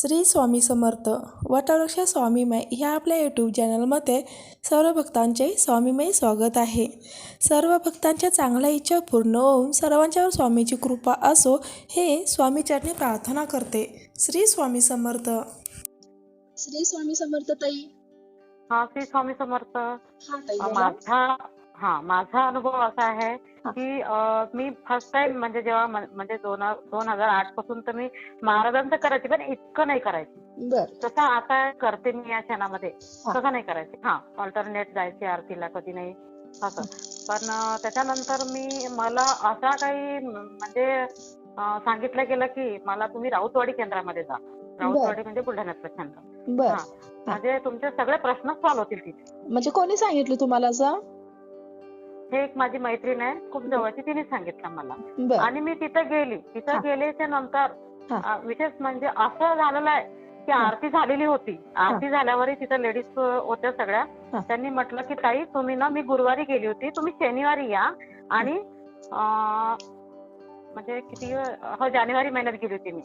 श्री स्वामी समर्थ वटवृक्ष स्वामीमय ह्या आपल्या यूट्यूब चॅनलमध्ये सर्व भक्तांचे स्वामीमय स्वागत आहे. सर्व भक्तांच्या चांगल्या इच्छा पूर्ण होऊन सर्वांच्यावर स्वामीची कृपा असो हे स्वामीचरणी प्रार्थना करते. श्री स्वामी समर्थ. श्री स्वामी समर्थ ताई. हा श्री स्वामी समर्थ. हा ताई. माझा हा माझा अनुभव असा आहे. की मी फर्स्ट टाइम म्हणजे जेव्हा म्हणजे दोन दोन हजार आठपासून तर मी महाराजांचं करायचे पण इतकं नाही करायचे. जसं आता करते मी या क्षणामध्ये. तसं नाही करायचे. हा ऑल्टरनेट जायचे आरतीला कधी नाही असं. पण त्याच्यानंतर मी मला असा काही म्हणजे सांगितलं गेलं की मला तुम्ही राऊतवाडी केंद्रामध्ये जा. राऊतवाडी म्हणजे बुलढाण्यातलं केंद्र. हा. म्हणजे तुमचे सगळे प्रश्न सॉल्व्ह होतील तिथे. म्हणजे कोणी सांगितलं तुम्हाला असं? हे एक माझी मैत्रीण आहे खूप जवळची तिने सांगितलं मला. आणि मी तिथं गेली. तिथं गेल्याच्यानंतर विशेष म्हणजे असं झालेलं आहे की आरती झालेली होती. आरती झाल्यावरही तिथं लेडीज होत्या सगळ्या. त्यांनी म्हटलं की ताई तुम्ही ना मी गुरुवारी गेली होती. तुम्ही शनिवारी या. आणि म्हणजे किती हो जानेवारी महिन्यात गेली होती मी.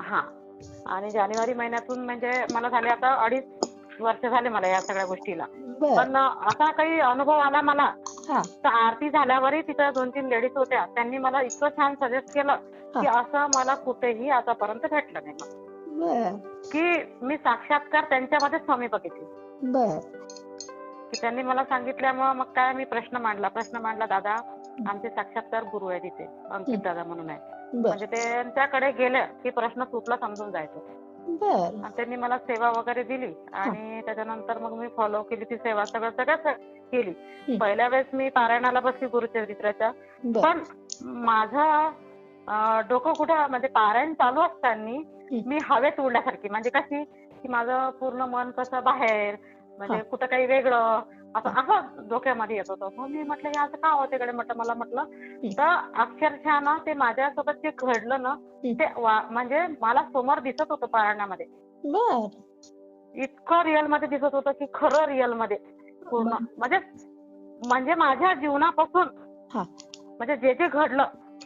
हा. आणि जानेवारी महिन्यातून म्हणजे मला झाले आता अडीच वर्ष झाले मला या सगळ्या गोष्टीला. बर. पण असा काही अनुभव आला मला हा. तर आरती झाल्यावरही तिथं दोन तीन लेडीज होत्या. त्यांनी मला इतकं छान सजेस्ट केलं की असं मला कुठेही आतापर्यंत भेटलं नाही. बर. की मी साक्षात्कार त्यांच्यामध्ये स्वामी बघितले. बर. की त्यांनी मला सांगितल्यामुळं मग काय मी प्रश्न मांडला. प्रश्न मांडला दादा आमचे साक्षात्कार गुरु आहे तिथे अंकित दादा म्हणून आहे बर. म्हणजे त्यांच्याकडे गेलं की प्रश्न सुटला समजून जायचं. बर. आणि त्यांनी मला सेवा वगैरे दिली. आणि त्याच्यानंतर मग मी फॉलो केली ती सेवा सगळं सगळं केली. पहिल्या वेळेस मी पारायणाला बसली गुरुचरित्राच्या. बर. पण माझं अं, डोकं कुठं म्हणजे पारायण चालू असताना मी हवेत उडल्यासारखी. म्हणजे कशी की माझं पूर्ण मन कसं बाहेर म्हणजे हा. कुठं काही वेगळं असं असं डोक्यामध्ये येत होतं. मग मी म्हटलं हे असं का होते कडे म्हटलं मला म्हटलं तर अक्षरशः ना ते माझ्यासोबत जे घडलं ना ते म्हणजे मला समोर दिसत होतं पारायणामध्ये बर. इतकं रिअलमध्ये दिसत होतं की खरं रिअलमध्ये पूर्ण? म्हणजे म्हणजे माझ्या जीवनापासून. म्हणजे जे जे घडलं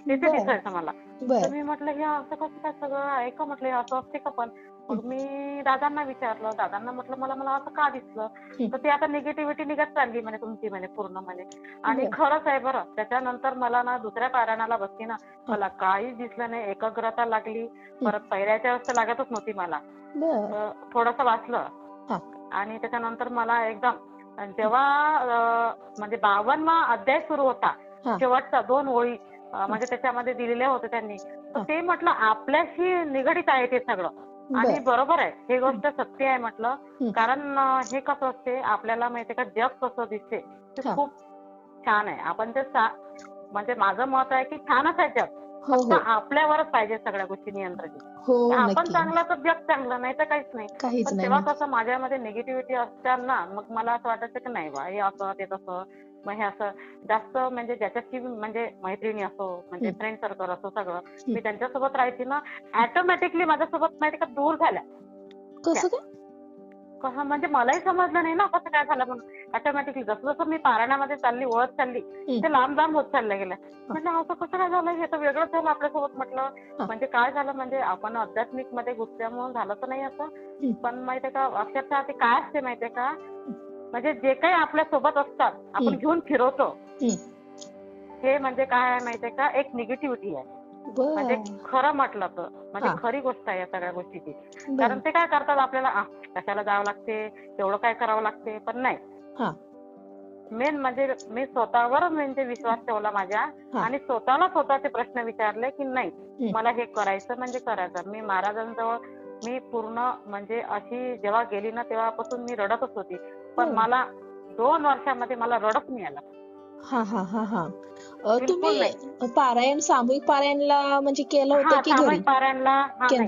ते ते. दिसायचं मला. तर मी म्हटलं हे असं कसं काय सगळं? आहे का म्हटलं हे असं असते का पण? मग मी दादांना विचारलं दादांना म्हटलं मला मला असं का दिसलं? तर ते आता निगेटिव्हिटी निघत चालली म्हणे तुमची म्हणे पूर्ण म्हणे. आणि. खरंच आहे बरं त्याच्यानंतर मला ना दुसऱ्या पारायणाला बसली ना मला काहीच दिसलं नाही एकाग्रता लागली. परत पहिल्याच्या वेळेस लागतच नव्हती मला. थोडस वाचलं. आणि त्याच्यानंतर मला एकदम जेव्हा म्हणजे बावन्न अध्याय सुरू होता. शेवटचा दोन ओळी म्हणजे त्याच्यामध्ये दिलेल्या होत्या त्यांनी. ते म्हटलं आपल्याशी निगडीत आहे ते सगळं. आणि बर. बरोबर आहे. हे गोष्ट सत्य आहे म्हटलं. कारण हे कसं असते आपल्याला माहितीये का जग कसं दिसते ते. खूप छान आहे. आपण ते म्हणजे माझं मत आहे की छानच आहे जग. हो फक्त हो आपल्यावरच पाहिजे सगळ्या गोष्टी नियंत्रित. हो आपण चांगलं तर जग चांगलं नाही तर काहीच नाही. पण नाही तेव्हा कसं माझ्यामध्ये निगेटिव्हिटी असताना मग मला असं वाटायचं की नाही बा हे असं ते तसं. मग हे असं जास्त म्हणजे ज्याच्याशी म्हणजे मैत्रिणी असो म्हणजे. फ्रेंड सर्कल असो सगळं मी त्यांच्यासोबत राहायची ना ऑटोमॅटिकली माझ्यासोबत माहिती का दूर झाल्या. कसं म्हणजे मलाही समजलं नाही ना कसं काय झालं म्हणून. ऑटोमॅटिकली जसं जसं मी पारायणामध्ये चालली ओळख चालली ते लांब लांब होत चालल्या गेल्या म्हटलं असं कसं काय झालं? हे तर वेगळंच झालं आपल्यासोबत म्हटलं. म्हणजे काय झालं? म्हणजे आपण आध्यात्मिकमध्ये घुसल्यामुळे झालं तर नाही असं. पण माहितीये का अक्षरशः ते काय असते माहितीये का? म्हणजे जे काही आपल्यासोबत असतात आपण. घेऊन फिरवतो हं. म्हणजे काय आहे माहितीये का एक निगेटिव्हिटी आहे म्हणजे खरं म्हटलं तर म्हणजे. खरी गोष्ट आहे या सगळ्या गोष्टीची कारण ते काय करतात आपल्याला "आ, कशाला जावं लागते तेवढं काय करावं लागते पण नाही. मेन म्हणजे मी स्वतःवर म्हणजे विश्वास ठेवला माझ्या. आणि स्वतःला स्वतःचे प्रश्न विचारले की नाही. मला हे करायचं म्हणजे करायचं मी महाराजांजवळ मी पूर्ण म्हणजे अशी जेव्हा गेली ना तेव्हापासून मी रडतच होती पण हो. मला दोन वर्षामध्ये मला रडत नाही आला हा हा हा हा. अ, बिलकुल तुम्ही पारायण सामूहिक पारायणला म्हणजे केलं होतं की घरी? पारायणला.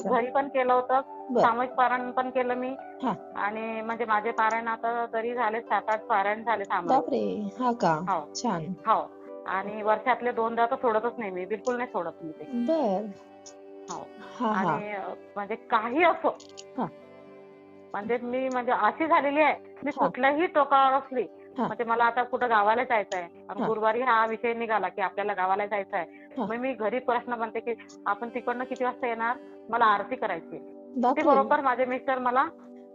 घरी पण केलं होतं. सामूहिक पारायण पण केलं मी. आणि म्हणजे माझे पारायण आता तरी झाले सात आठ पारायण झाले सामूहिक. हा का? छान. हो. आणि वर्षातले दोनदा तर सोडतच नाही मी. बिलकुल नाही सोडत मी ते. बर. हो. आणि म्हणजे काही असो. म्हणजे मी म्हणजे अशी झालेली आहे मी. कुठल्याही टोकावर असली. म्हणजे मला आता कुठं गावाला जायचं आहे आणि. गुरुवारी हा विषय निघाला की आपल्याला गावाला जायचं आहे. मग मी घरी प्रश्न म्हणते की आपण तिकडनं किती वाजता येणार मला आरती करायची. ते बरोबर माझे मिस्टर मला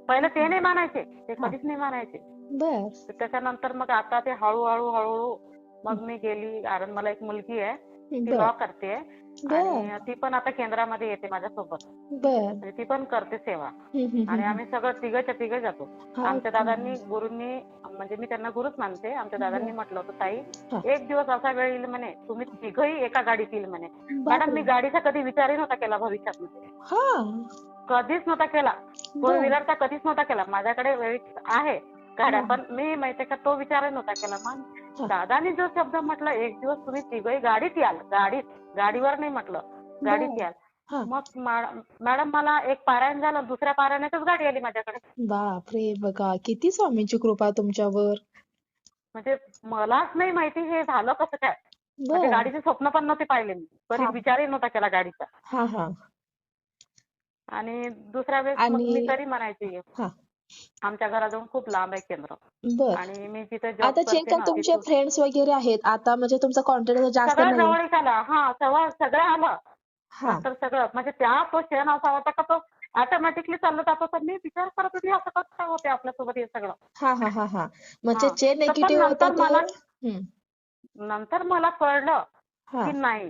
पहिले ते नाही मानायचे ते. कधीच नाही मानायचे त्याच्यानंतर मग आता ते हळूहळू हळूहळू मग मी गेली कारण मला एक मुलगी आहे ती लॉ करते आणि ती पण आता केंद्रामध्ये येते माझ्यासोबत. बर. म्हणजे ती पण करते सेवा. आणि. आम्ही सगळं तिघच्या तिघ जातो. आमच्या? दादांनी गुरूंनी म्हणजे मी त्यांना गुरुच मानते. आमच्या दादांनी. म्हटलं होतं ताई. एक दिवस असा वेळ येईल म्हणे तुम्ही तिघही एका गाडीत येईल म्हणे. मॅडम मी गाडीचा कधी विचारही नव्हता केला भविष्यात. हा. कधीच नव्हता केला. फोर व्हीलरचा कधीच नव्हता केला. माझ्याकडे वेळ आहे. गाड्या. पण मी माहितीये का तो विचारही नव्हता केला. मग दादानी जो शब्द म्हटलं एक दिवस तुम्ही तिघही गाडीत याल. गाडीत गाडीवर नाही म्हटलं गाडीत बर. याल. हा. मग मॅडम मला एक पारायण झालं दुसऱ्या पारायणातच गाडी आली माझ्याकडे. बापरे बघा किती स्वामींची कृपा तुमच्यावर. म्हणजे मलाच नाही माहिती हे झालं कसं काय. म्हणजे गाडीचे स्वप्न पण नव्हते पाहिले मी. कधी हा. विचारही नव्हता केला गाडीचा. हा हा. आणि दुसऱ्या वेळेस मी तरी म्हणायची. हा. आमच्या घराजवळ खूप लांब आहे केंद्र. बर. आणि मी जिथे जॉब आता जे करते काय ना तुमचे तिथून फ्रेंड्स वगैरे आहेत. आता म्हणजे तुमचा कॉन्टॅक्ट जास्त सगळं नाही जवळच आलं. हा सगळं सगळं आलं. हा. नंतर सगळं म्हणजे त्या तो क्षण असा होता का तो ऑटोमॅटिकली चाललं जात होता मी विचार करत होते असं कसं काय होते आपल्यासोबत हे सगळं? हा हा हा हा. म्हणजे हा. जे तर पण निगेटिव्ह होतं नंतर ते मला हम्म. नंतर मला कळलं हा. की नाही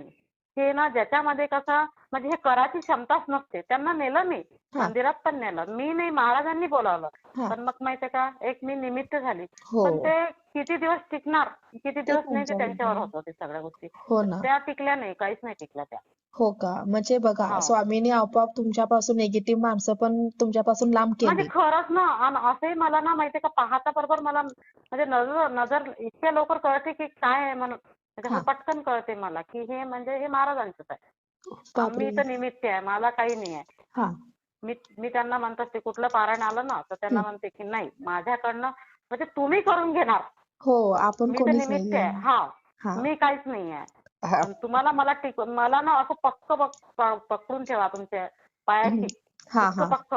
हे ना ज्याच्यामध्ये कसं म्हणजे हे करायची क्षमताच नसते. त्यांना नेलं मी. मंदिरात पण नेलं. मी नाही महाराजांनी बोलावलं. पण मग माहितीये का एक मी निमित्त झाली. हो. पण ते किती दिवस टिकणार? किती दिवस नाही ते त्यांच्यावर. होतं ते सगळ्या गोष्टी. हो ना. त्या टिकल्या नाही काहीच नाही टिकल्या त्या. हो का? म्हणजे बघा. स्वामींनी आपोआप तुमच्यापासून निगेटिव्ह माणसं पण तुमच्यापासून लांब म्हणजे केली. खरंच ना आणि असंही मला ना माहितीये का पाहता बरोबर मला म्हणजे नजर नजर इतक्या लवकर कळते की काय आहे म्हणून. पटकन कळते मला की हे म्हणजे हे महाराजांचंच आहे. मी तर निमित्त आहे मला काही नाही आहे. हा. मी मी त्यांना म्हणत असते कुठलं पारायण आलं ना तर त्यांना. म्हणते की नाही माझ्याकडनं म्हणजे तुम्ही करून घेणार. हो आपण निमित्त आहे. हा. मी काहीच नाही आहे. तुम्हाला मला टिक मला ना असं पक्क पकडून ठेवा तुमच्या हा. पक्क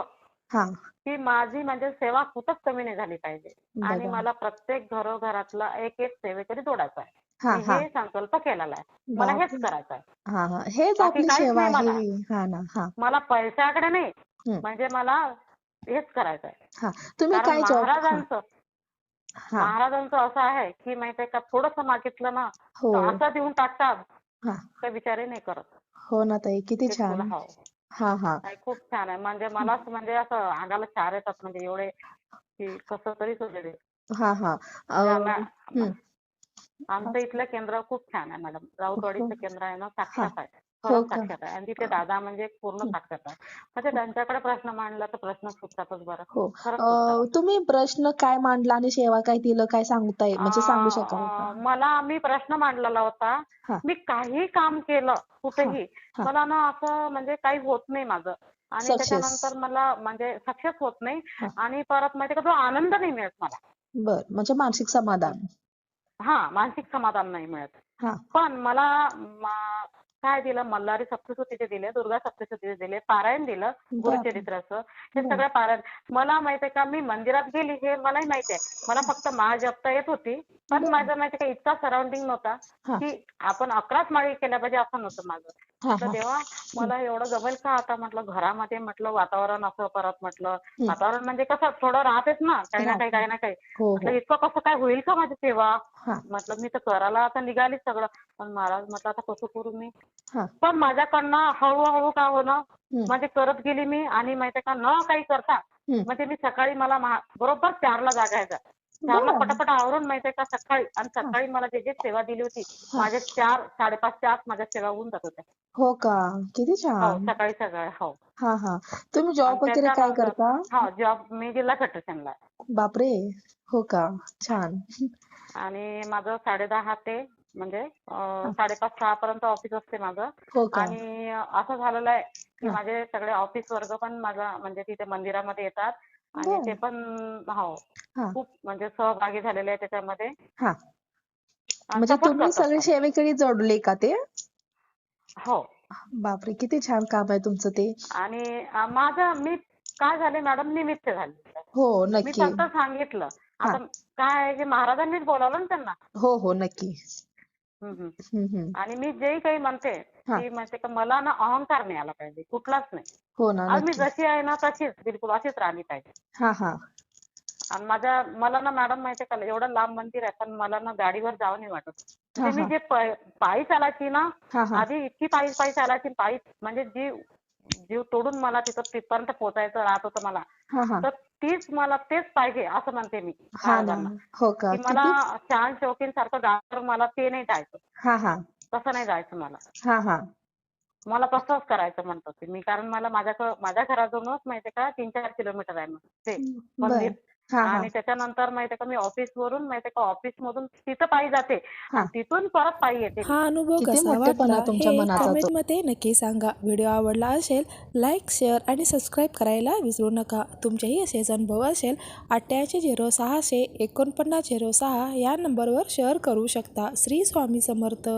की माझी म्हणजे सेवा खूपच कमी नाही झाली पाहिजे. आणि मला प्रत्येक घरोघरातला एक एक सेवेकरी जोडायचा आहे. हा हा. हे संकल्प केलेला आहे. मला हेच. करायचं आहे हा हा. हेच बाकी आपली काहीच सेवा नाही मला. आहे. हा ना हा. मला पैशाकडे नाही. म्हणजे मला हेच करायचं आहे हा. तुम्ही कारण काय जॉब हा महाराजांचं हा. महाराजांचं असं आहे की माहितीये का थोडस मागितलं ना हो. तर असं देऊन टाकतात. हा. काही विचारही नाही करत. हो ना ताई किती ते छान. हो हा. नाही, खूप छान आहे. म्हणजे मलाच म्हणजे असं अंगाला चार येतात. म्हणजे एवढे की कसं तरीच होते ते हा. हा अं, हं. आमचं इथलं केंद्र खूप छान आहे मॅडम. राऊतवाडीचं हो. केंद्र आहे ना साक्षात आहे. हो खरंच का? साक्षात आहे. आणि तिथे दादा म्हणजे पूर्ण हं. साक्षात आहे. म्हणजे त्यांच्याकडे प्रश्न मांडला तर प्रश्न सुटतातच बरं. हो. खरंच अं, सुटतात. तुम्ही प्रश्न काय मांडला आणि सेवा काय दिलं काय सांगताय? म्हणजे सांगू शकाल अं, का मला मी प्रश्न मांडलेला होता. हा. मी काही काम केलं कुठेही हा. मला ना असं म्हणजे काही होत नाही माझं. आणि Success. त्याच्यानंतर मला म्हणजे सक्सेस होत नाही. हा. आणि परत माहिती का तो आनंद नाही मिळत मला. बर. म्हणजे मानसिक समाधान. हा मानसिक समाधान नाही मिळत. पण मला काय दिलं मल्हारी सप्तशतीचे दिले दुर्गा सप्तशतीचे दिले पारायण दिलं गुरुचरित्राचं. हे. सगळं पारायण. मला माहितीये का मी मंदिरात गेली हे मलाही माहिती आहे. मला फक्त माळ जपता येत होती पण. माझं माहिती का इतका सराउंडिंग नव्हता की आपण अकराच माळी केल्या पाहिजे असं नव्हतं माझं. तर हा. तेव्हा मला एवढं जमेल का आता? म्हटलं घरामध्ये म्हटलं वातावरण असं परत म्हटलं. वातावरण म्हणजे कसं थोडं राहतेच ना काही ना काही काही ना काही. हो म्हटलं हो इतकं कसं काय होईल का माझी सेवा? म्हटलं मी तर करायला आता निघाली सगळं. पण महाराज म्हटलं आता कसं करू मी? पण माझ्याकडनं हळूहळू काय होणं. म्हणजे करत गेली मी आणि माहितीये का न काही करता. म्हणजे मी सकाळी मला बरोबर चारला जागायचं. चारला बरं. पटापट आवरून माहितीये का सकाळी आणि सकाळी मला जे जे सेवा दिली होती हा. माझे चार साडेपाचच्या आत माझ्या सेवा होऊन जात होत्या. हो का? किती हो छान. सकाळी सकाळी हो. हा हा. तुम्ही जॉब आणि वगैरे काय त्याच्यानंतर- करता? हा जॉब मी जिल्हा आहे बापरे! हो का? छान. आणि माझं साडेदहा ते म्हणजे अं, साडेपाच सहा पर्यंत ऑफिस असते माझं. हो का? आणि असं झालेलं आहे की. माझे सगळे ऑफिस वर्ग पण माझा म्हणजे तिथे मंदिरामध्ये येतात. आणि बरं. ते पण हो. हा. खूप म्हणजे सहभागी झालेले आहे त्याच्यामध्ये. हा. म्हणजे तुम्ही करतात. सगळे पण. सेवेकरी जोडले का ते? हो. बापरे किती छान काम आहे तुमचं ते. आणि अं, माझं मी काय झाले मॅडम निमित्त झाले. हो मी नक्की. फक्त सांगितलं. आता काय आहे की महाराजांनीच बोलावलं ना त्यांना. हो हो नक्की. आणि मी जे काही म्हणते हा. की म्हणते का मला ना अहंकार नाही आला पाहिजे कुठलाच नाही. हो ना आज मी नक्की जशी आहे ना तशीच बिलकुल अशीच राहिली पाहिजे. हा हा. आणि माझ्या मला ना मॅडम माहितीये का एवढं लांब मंदिर आहे पण मला ना गाडीवर जावं नाही वाटत. म्हणजे हा, मी जे पायी चालायची ना हा हा. आधी इतकी पायी पायी चालायची पायी म्हणजे जीव जीव तोडून मला तिथं तिथपर्यंत पोहोचायचं राहत होतं मला. हा हा. तर तीच मला तेच पाहिजे असं म्हणते मी हा ना. हो का? की मला किती चांद शौकीन सारखं गावावर मला ते नाही जायचं. हा हा. तसं नाही जायचं मला. हा हा. मला तसंच करायचं म्हणत होते मी. कारण मला माझ्या माझ्या घराजवळच माहितीये का? तीन चार किलोमीटर आहे मग ते. बर. मंदिर हा हा. आणि त्याच्यानंतर माहितीये का मी ऑफिस वरून माहितीये का ऑफिस मधून तिथं पायी जाते. हा. तिथून परत पायी येते. हा अनुभव किती कसा मोठेपणा वाटला तुमच्या हे. कमेंटमध्ये नक्की सांगा. व्हिडिओ आवडला असेल लाईक शेअर आणि सबस्क्राईब करायला विसरू नका. तुमचेही असेच अनुभव असेल अठ्ठ्याऐंशी झिरो सहाशे एकोणपन्नास झिरो सहा या नंबरवर शेअर करू शकता. श्री स्वामी समर्थ.